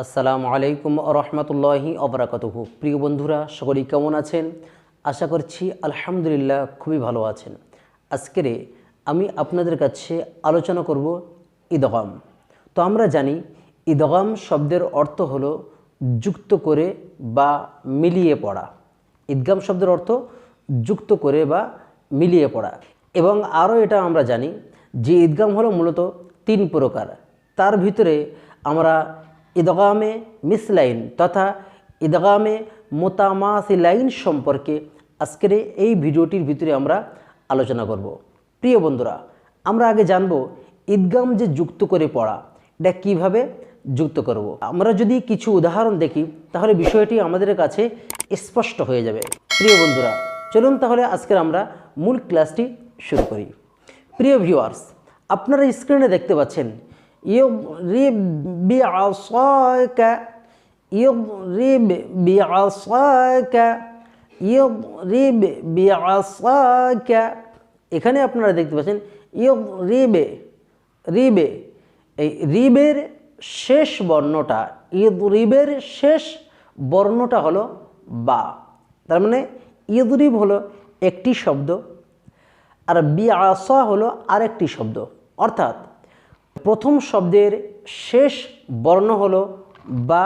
আসসালামু আলাইকুম রহমতুল্লাহি অবরাকাতহু প্রিয় বন্ধুরা, সকলেই কেমন আছেন? আশা করছি আলহামদুলিল্লাহ খুবই ভালো আছেন। আজকের আমি আপনাদের কাছে আলোচনা করব ঈদগাম তো আমরা জানি ঈদগাম শব্দের অর্থ হলো যুক্ত করে বা মিলিয়ে পড়া। ঈদগাম শব্দের অর্থ যুক্ত করে বা মিলিয়ে পড়া। এবং আরও এটা আমরা জানি যে ঈদগাম হলো মূলত তিন প্রকার। তার ভিতরে আমরা ঈদগামে মিসলাইন তথা ঈদগামে মোতামাসিলাইন সম্পর্কে আজকের এই ভিডিওটির ভিতরে আমরা আলোচনা করব। প্রিয় বন্ধুরা, আমরা আগে জানব ঈদগাম যে যুক্ত করে পড়া, এটা কীভাবে যুক্ত করব। আমরা যদি কিছু উদাহরণ দেখি, তাহলে বিষয়টি আমাদের কাছে স্পষ্ট হয়ে যাবে। প্রিয় বন্ধুরা, চলুন তাহলে আজকের আমরা মূল ক্লাসটি শুরু করি। প্রিয় ভিউয়ার্স, আপনারা স্ক্রিনে দেখতে পাচ্ছেন ইউরিব বিআসাকা ইউরিব বিআসাকা ইউরিব বিআসাকা এখানে আপনারা দেখতে পাচ্ছেন ইউরিবে রিবে। এই রিবের শেষ বর্ণটা ইদরিবের শেষ বর্ণটা হলো বা। তার মানে ইদরিব হলো একটি শব্দ আর বিআসা হলো আরেকটি শব্দ। অর্থাৎ প্রথম শব্দের শেষ বর্ণ হলো বা,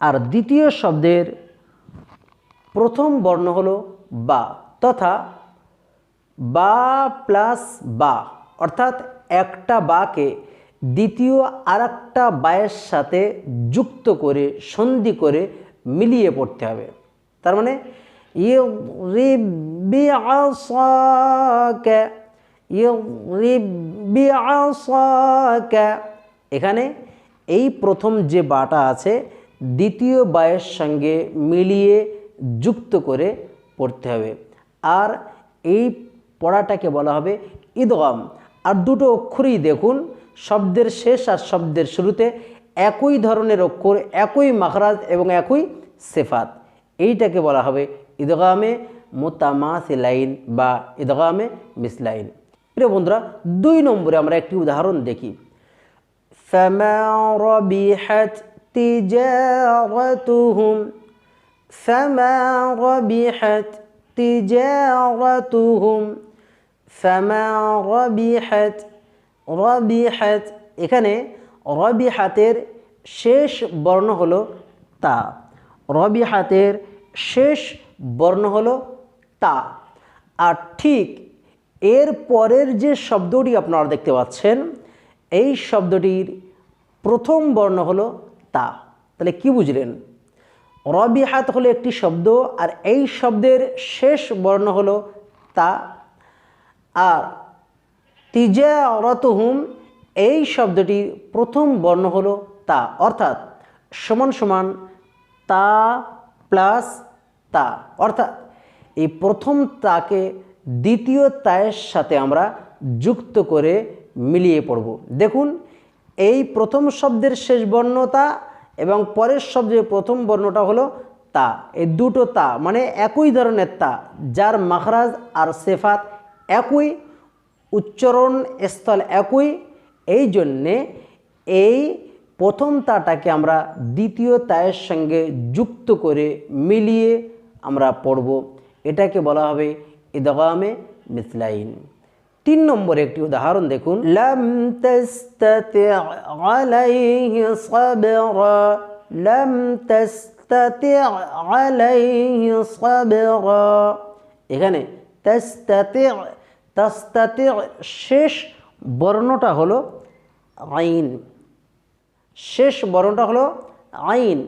আর দ্বিতীয় শব্দের প্রথম বর্ণ হলো বা, তথা বা প্লাস বা, অর্থাৎ একটা বাকে দ্বিতীয় আর একটা বায়ের সাথে যুক্ত করে, সন্ধি করে মিলিয়ে পড়তে হবে। তার মানে এখানে এই প্রথম যে বাটা আছে, দ্বিতীয় বায়ের সঙ্গে মিলিয়ে যুক্ত করে পড়তে হবে। আর এই পড়াটাকে বলা হবে ঈদগাম আর দুটো অক্ষরই দেখুন, শব্দের শেষ আর শব্দের শুরুতে একই ধরনের অক্ষর, একই মাখরাজ এবং একই সেফাত। এইটাকে বলা হবে ঈদগামে মোতামাসিলাইন বা ঈদগামে মিসলাইন। প্রিয় বন্ধুরা দুই নম্বরে আমরা একটি উদাহরণ দেখি فما ربحت تجارتهم فما ربحت تجارتهم فما ربحت ربحت এখানে রবিহাতের শেষ বর্ণ হলো তা রবিহাতের শেষ বর্ণ হলো তা আর ঠিক এর পরের যে শব্দটি আপনারা দেখতে পাচ্ছেন, এই শব্দটির প্রথম বর্ণ হলো তা। তাহলে কি বুঝলেন? রবিহাত হলো একটি শব্দ আর এই শব্দের শেষ বর্ণ হলো তা। আর তিজা অরতহুম এই শব্দটির প্রথম বর্ণ হলো তা। অর্থাৎ সমান সমান তা প্লাস তা। অর্থাৎ এই প্রথম তাকে দ্বিতীয় তায়ের সাথে আমরা যুক্ত করে মিলিয়ে পড়ব। দেখুন, এই প্রথম শব্দের শেষ বর্ণতা এবং পরের শব্দের প্রথম বর্ণটা হলো তা। এই দুটো তা মানে একই ধরনের তা, যার মাখরাজ আর সেফাত একই, উচ্চারণ স্থল একই। এই জন্যে এই প্রথম তাটাকে আমরা দ্বিতীয় তায়ের সঙ্গে যুক্ত করে মিলিয়ে আমরা পড়ব। এটাকে বলা হবে ইদগামে মিসলাইন। তিন নম্বরে একটি উদাহরণ দেখুন। লাম তাস্তাতি আলাইহি সাবরা। লাম তাস্তাতি আলাইহি সাবরা। এখানে তাস্তাতি তাস্তাতি শেষ বর্ণটা হলো আইন। শেষ বর্ণটা হলো আইন।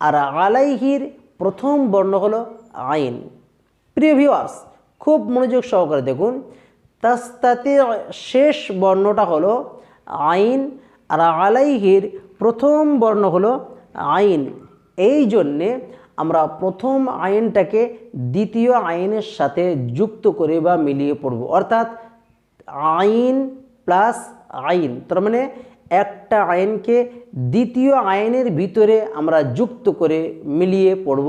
আর আলাইহির প্রথম বর্ণ হলো আইন। প্রিয় ভিউয়ার্স খুব মনোযোগ সহকারে দেখুন। তাস্তাতে শেষ বর্ণটা হলো আইন, আর আলাইহির প্রথম বর্ণ হলো আইন। এই জন্যে আমরা প্রথম আইনটাকে দ্বিতীয় আইনের সাথে যুক্ত করে বা মিলিয়ে পড়ব। অর্থাৎ আইন প্লাস আইন। তার মানে একটা আইনকে দ্বিতীয় আইনের ভিতরে আমরা যুক্ত করে মিলিয়ে পড়ব।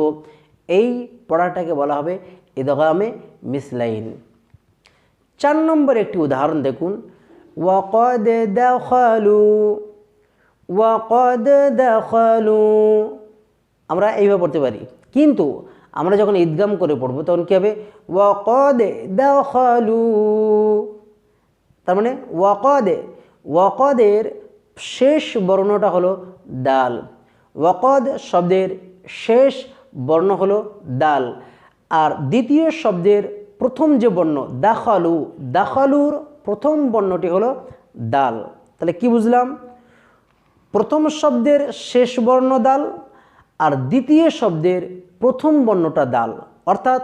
এই পড়াটাকে বলা হবে ইদগামে মিসলাইন। চার নম্বর একটি উদাহরণ দেখুন। ওয়াকদ দখলু, ওয়াকদ দাখালু। আমরা এইভাবে পড়তে পারি। কিন্তু আমরা যখন ঈদগাম করে পড়ব তখন কী হবে? ওয়াকদ দাখালু। তার মানে ওয়াকদে, ওয়াকদের শেষ বর্ণটা হলো দাল। ওয়াকদ শব্দের শেষ বর্ণ হলো দাল। আর দ্বিতীয় শব্দের প্রথম যে বর্ণ, দাখালু, দাখালুর প্রথম বর্ণটি হলো দাল। তাহলে কি বুঝলাম? প্রথম শব্দের শেষ বর্ণ দাল আর দ্বিতীয় শব্দের প্রথম বর্ণটা দাল। অর্থাৎ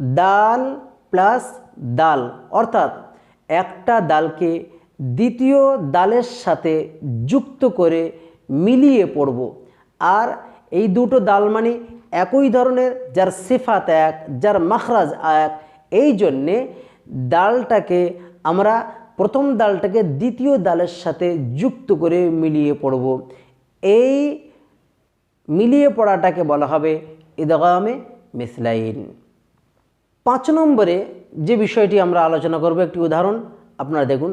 দাল প্লাস দাল। অর্থাৎ একটা দালকে দ্বিতীয় দালের সাথে যুক্ত করে মিলিয়ে পড়ব। আর এই দুটো দাল মানে একই ধরনের, যার সিফাত এক, যার মাখরাজ এক, এই জন্যে ডালটাকে আমরা প্রথম ডালটাকে দ্বিতীয় ডালের সাথে যুক্ত করে মিলিয়ে পড়ব। এই মিলিয়ে পড়াটাকে বলা হবে ইদগামে মিসলাইন। পাঁচ নম্বরে যে বিষয়টি আমরা আলোচনা করব, একটি উদাহরণ, আপনারা দেখুন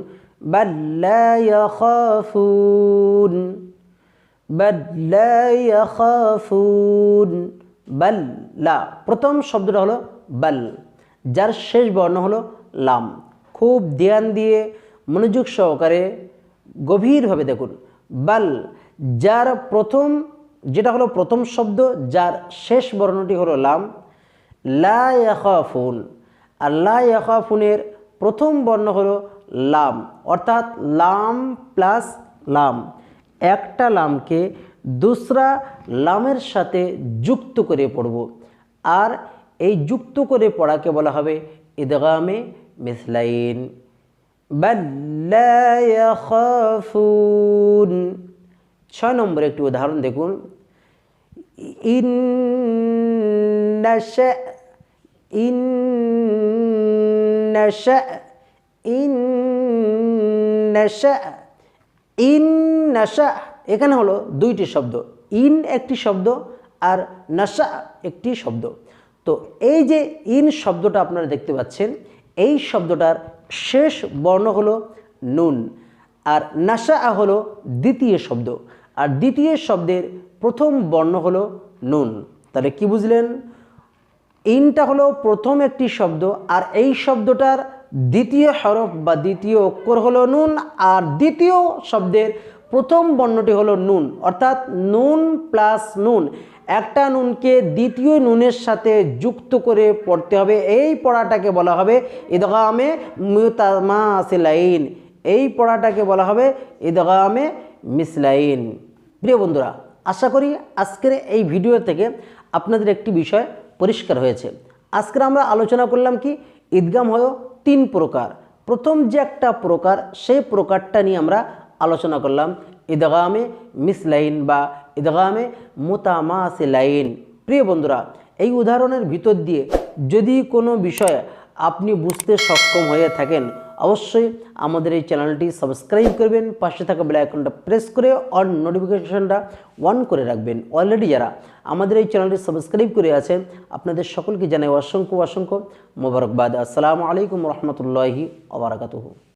বাল্লায়াখাফুন বাল্লায়াখাফুন বাল্লা প্রথম শব্দটা হলো বাল। যার শেষ বর্ণ হলো লাম। খুব ধ্যান দিয়ে মনোযোগ সহকারে গভীরভাবে দেখুন। বাল, যার প্রথম, যেটা হলো প্রথম শব্দ, যার শেষ বর্ণটি হলো লাম। লা ইয়াখাফুন। আর লা ইয়াখাফুনের প্রথম বর্ণ হলো লাম। অর্থাৎ লাম প্লাস লাম। একটা লামকে দুসরা লামের সাথে যুক্ত করে পড়ব। আর এই যুক্ত করে পড়াকে বলা হবে ইদগামে মিসলাইন। ছয় নম্বরে একটি উদাহরণ দেখুন। ইন ইন ইন এখানে হলো দুইটি শব্দ, ইন একটি শব্দ আর নাসা একটি শব্দ। তো এই যে ইন শব্দটা আপনারা দেখতে পাচ্ছেন, এই শব্দটার শেষ বর্ণ হলো নুন আর নাশা হলো দ্বিতীয় শব্দ। আর দ্বিতীয় শব্দের প্রথম বর্ণ হলো নুন। তাহলে কি বুঝলেন? ইনটা হলো প্রথম একটি শব্দ আর এই শব্দটার দ্বিতীয় হরফ বা দ্বিতীয় অক্ষর হলো নুন আর দ্বিতীয় শব্দের প্রথম বর্ণটি হলো নুন, অর্থাৎ নুন প্লাস নুন। একটা নুনকে দ্বিতীয় নুনের সাথে যুক্ত করে পড়তে হবে। এই পড়াটাকে বলা হবে ঈদগামে মিউতামাসিলাইন এই পড়াটাকে বলা হবে ঈদগামে মিসলাইন। প্রিয় বন্ধুরা, আশা করি আজকের এই ভিডিও থেকে আপনাদের একটি বিষয় পরিষ্কার হয়েছে। আজকের আমরা আলোচনা করলাম কি? ঈদগাম হলো তিন প্রকার। প্রথম যে একটা প্রকার, সেই প্রকারটা নিয়ে আমরা আলোচনা করলাম ঈদগামে মিসলাইন বা ঈদগামে মোতামাসিলাইন। প্রিয় বন্ধুরা, এই উদাহরণের ভিতর দিয়ে যদি কোনো বিষয়ে আপনি বুঝতে সক্ষম হয়ে থাকেন, অবশ্যই আমাদের এই চ্যানেলটি সাবস্ক্রাইব করবেন, পাশে থাকা আইকনটা প্রেস করে অন নোটিফিকেশনটা অন করে রাখবেন। অলরেডি যারা আমাদের এই চ্যানেলটি সাবস্ক্রাইব করে আছেন আপনাদের সকলকে জানাই অসংখ্য অসংখ্য মোবারকবাদ। আসসালামু আলাইকুম রহমতুল্লাহি আবরাকাতুহু